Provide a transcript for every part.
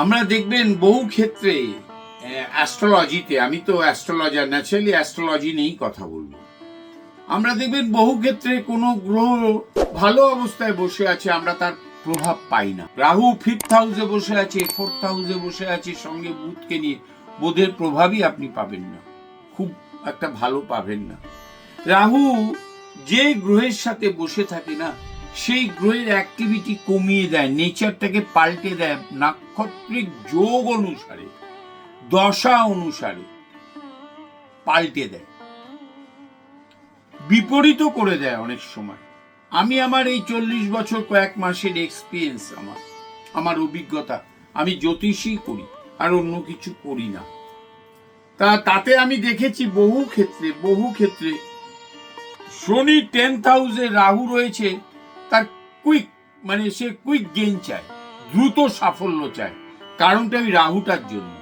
আমরা দেখবেন বহু ক্ষেত্রে অ্যাস্ট্রোলজিতে আমি তো অ্যাস্ট্রোলজার ন্যাচারালি অ্যাস্ট্রোলজি নিয়েই কথা বলব। আমরা দেখবেন বহু ক্ষেত্রে কোনো গ্রহ ভালো অবস্থায় বসে আছে, আমরা তার প্রভাব পাই না। রাহু ফিফথ হাউসে বসে আছে ফোর্থ হাউসে বসে আছে, সঙ্গে বুধকে নিয়ে বোধের প্রভাবই আপনি পাবেন না। খুব একটা ভালো পাবেন না। রাহু যে গ্রহের সাথে বসে থাকে না সেই গ্রহের অ্যাক্টিভিটি কমিয়ে দেয় নেচারটাকে পাল্টে দেয় নাক্ষত্রিক যোগ অনুসারে, দশা অনুসারে পাল্টে দেয়। বিপরীত করে দেয় অনেক সময়। আমি আমার এই চল্লিশ বছর কয়েক মাসের এক্সপিরিয়েন্স আমার আমার অভিজ্ঞতা, আমি জ্যোতিষই করি, আর অন্য কিছু করি না। তা তাতে আমি দেখেছি বহু ক্ষেত্রে বহু ক্ষেত্রে শনি টেন্থ হাউসে রাহু রয়েছে তার কুইক মানে সে কুইক গেইন চায়, দ্রুত সাফল্য চায়। কারণটা ওই রাহুটার জন্য।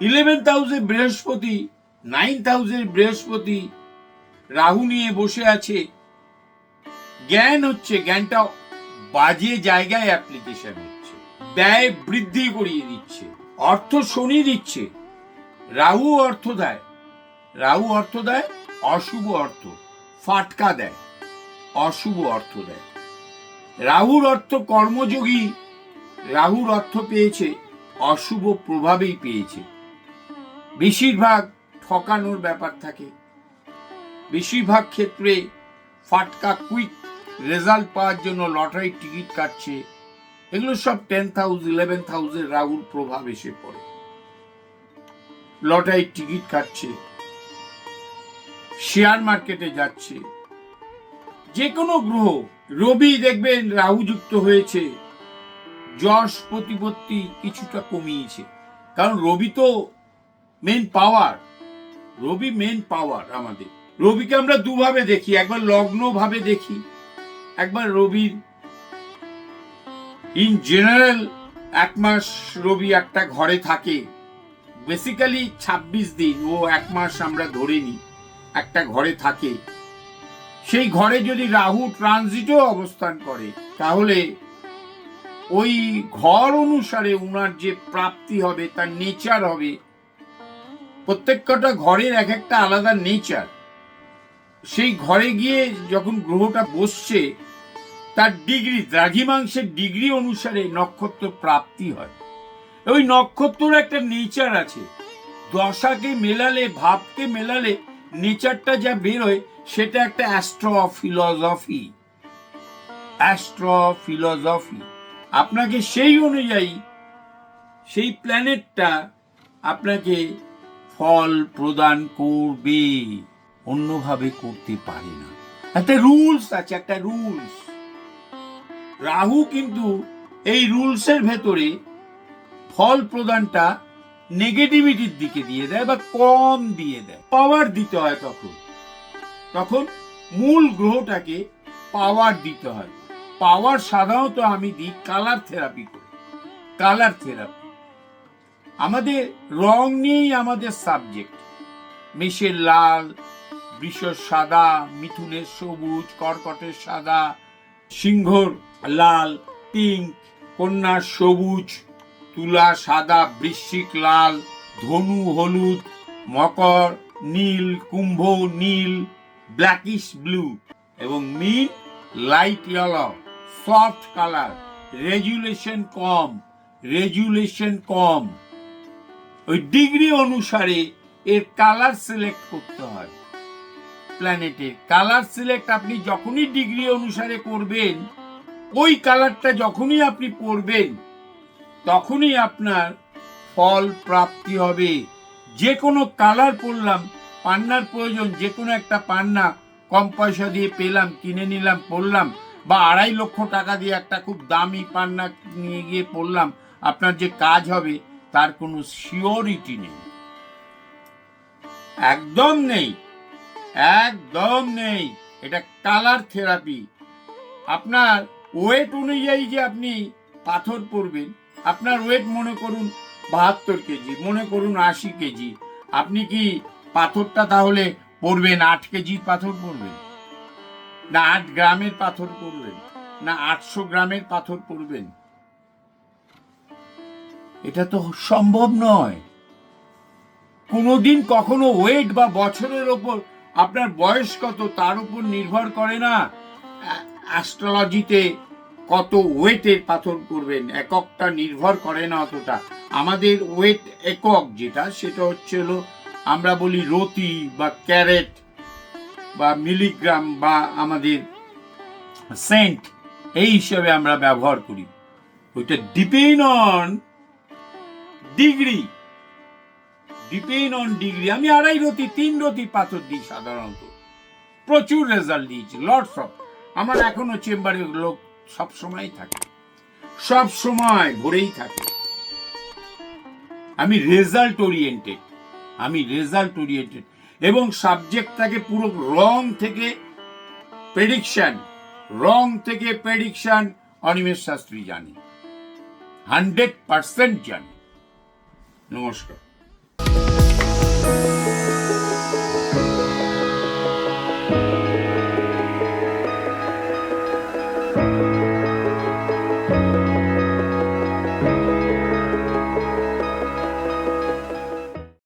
ইলেভেন্থ হাউসে বৃহস্পতি নাইন্থ হাউসের বৃহস্পতি রাহু নিয়ে বসে আছে। জ্ঞান হচ্ছে, জ্ঞানটা বাজে জায়গায় অ্যাপ্লিকেশন হচ্ছে। ব্যয় বৃদ্ধি করিয়ে দিচ্ছে। অর্থ শনি দিচ্ছে। রাহু অর্থ দেয়। রাহু অর্থ দেয়, অশুভ অর্থ। ফাটকা দেয়। অশুভ অর্থ দেয়। রাহুর অর্থ কর্মযোগী, রাহুর অর্থ পেয়েছে, অশুভ প্রভাবেই পেয়েছে। বেশিরভাগ ঠকানোর ব্যাপার থাকে। বেশিরভাগ ক্ষেত্রে ফাটকা কুইক রেজাল্ট পাওয়ার জন্য লটারির টিকিট কাটছে। এগুলো সব টেন হাউস ইলেভেন হাউসের রাহুর প্রভাব এসে পড়ে। লটারির টিকিট কাটছে। শেয়ার মার্কেটে যাচ্ছে। যে কোনো গ্রহ রবি দেখবেন রাহু যুক্ত হয়েছে। যশ প্রতিপত্তি কিছুটা কমিয়েছে। কারণ রবি তো মেন পাওয়ার রবি মেন পাওয়ার আমাদের। রবিকে আমরা দুভাবে দেখি। একবার লগ্ন ভাবে দেখি, একবার রবির। ইন জেনারেল এক মাস রবি একটা ঘরে থাকে। বেসিক্যালি ২৬ দিন ও এক মাস আমরা ধরে নিই। একটা ঘরে থাকে। সেই ঘরে যদি রাহু ট্রানজিটও অবস্থান করে, তাহলে ওই ঘর অনুসারে উনার যে প্রাপ্তি হবে, তার নেচার হবে। প্রত্যেকটা ঘরের এক একটা আলাদা নেচার সেই ঘরে গিয়ে যখন গ্রহটা বসছে, তার ডিগ্রি দ্রাঘিমাংশের ডিগ্রি অনুসারে নক্ষত্র প্রাপ্তি হয়। ওই নক্ষত্রের একটা নেচার আছে। দশাকে মেলালে, ভাবকে মেলালে নেচারটা যা বেরোয় সেটা একটা অ্যাস্ট্রো ফিলসফি অ্যাস্ট্রো ফিলসফি আপনাকে সেই অনুযায়ী সেই প্ল্যানেটটা আপনাকে ফল প্রদান করবে। অন্যভাবে করতে পারে না। একটা রুলস আছে, একটা রুলস। রাহু কিন্তু এই রুলসের ভেতরে ফল প্রদানটা নেগেটিভিটির দিকে দিয়ে দেয় বা কম দিয়ে দেয়। পাওয়ার দিতে হয় তখন। তখন মূল গ্রহটাকে পাওয়ার দিতে হয়। পাওয়ার সাধারণত আমি দিই কালার থেরাপি করে। কালার থেরাপি আমাদের রং নিয়েই আমাদের সাবজেক্ট মেষের লাল, বৃষর সাদা, মিথুনের সবুজ, কর্কটের সাদা, সিংহর লাল পিঙ্ক কন্যার সবুজ। তুলা, সাদা, বৃশ্চিক, লাল, ধনু, হলুদ, মকর, নীল, কুম্ভ, নীল, ব্ল্যাকিশ, ব্লু এবং mean light yellow, soft colour, resolution কম রেজুলেশন কম। ওই ডিগ্রি অনুসারে এর কালার সিলেক্ট করতে হয়। প্ল্যানেটের কালার সিলেক্ট আপনি যখনই ডিগ্রি অনুসারে করবেন, ওই কালারটা যখনই আপনি পরবেন তখনই আপনার ফল প্রাপ্তি হবে। যে কোনো কালার পরলাম, পান্নার প্রয়োজন যে কোনো একটা পান্না কম পয়সা দিয়ে পেলাম, কিনে নিলাম পড়লাম বা আড়াই লক্ষ টাকা দিয়ে একটা খুব দামি পান্না নিয়ে গিয়ে পড়লাম আপনার যে কাজ হবে, তার কোনো সিওরিটি নেই। একদম নেই। একদম নেই। এটা কালার থেরাপি। আপনার ওয়েট অনুযায়ী যে আপনি পাথর পরবেন আপনার ওয়েট মনে করুন বাহাত্তর কেজি, মনে করুন আশি কেজি। আপনি কি পাথরটা তাহলে পড়বেন আট কেজির পাথর পরবেন? না, আট গ্রামের পাথর পড়বেন না, আটশো গ্রামের পাথর পড়বেন এটা তো সম্ভব নয়। কোনোদিন কখনো ওয়েট বা বছরের ওপর আপনার বয়স কত, তার উপর নির্ভর করে না। অ্যাস্ট্রোলজিতে কত ওয়েটের পাথর করবেন? এককটা নির্ভর করে না অতটা। আমাদের ওয়েট একক যেটা, সেটা হচ্ছে হলো, আমরা বলি রতি বা ক্যারেট বা মিলিগ্রাম বা আমাদের সেন্ট। এই হিসাবে আমরা ব্যবহার করি। ওইটা depend on degree depend on degree আমি আড়াই রতি, তিন রতি পাথর দিই সাধারণত। প্রচুর রেজাল্ট দিয়েছি লটস অফ আমার এখনও চেম্বারে লোক সব সময় থাকে। সব সময় ভরেই থাকে। আমি রেজাল্ট ওরিয়েন্টেড আমি রেজাল্ট ওরিয়েন্টেড এবং সাবজেক্ট থাকে পুরো রং থেকে প্রেডিকশন রং থেকে প্রেডিকশন অনিমেষ শাস্ত্রী জানি। হান্ড্রেড পার্সেন্ট জানি। নমস্কার।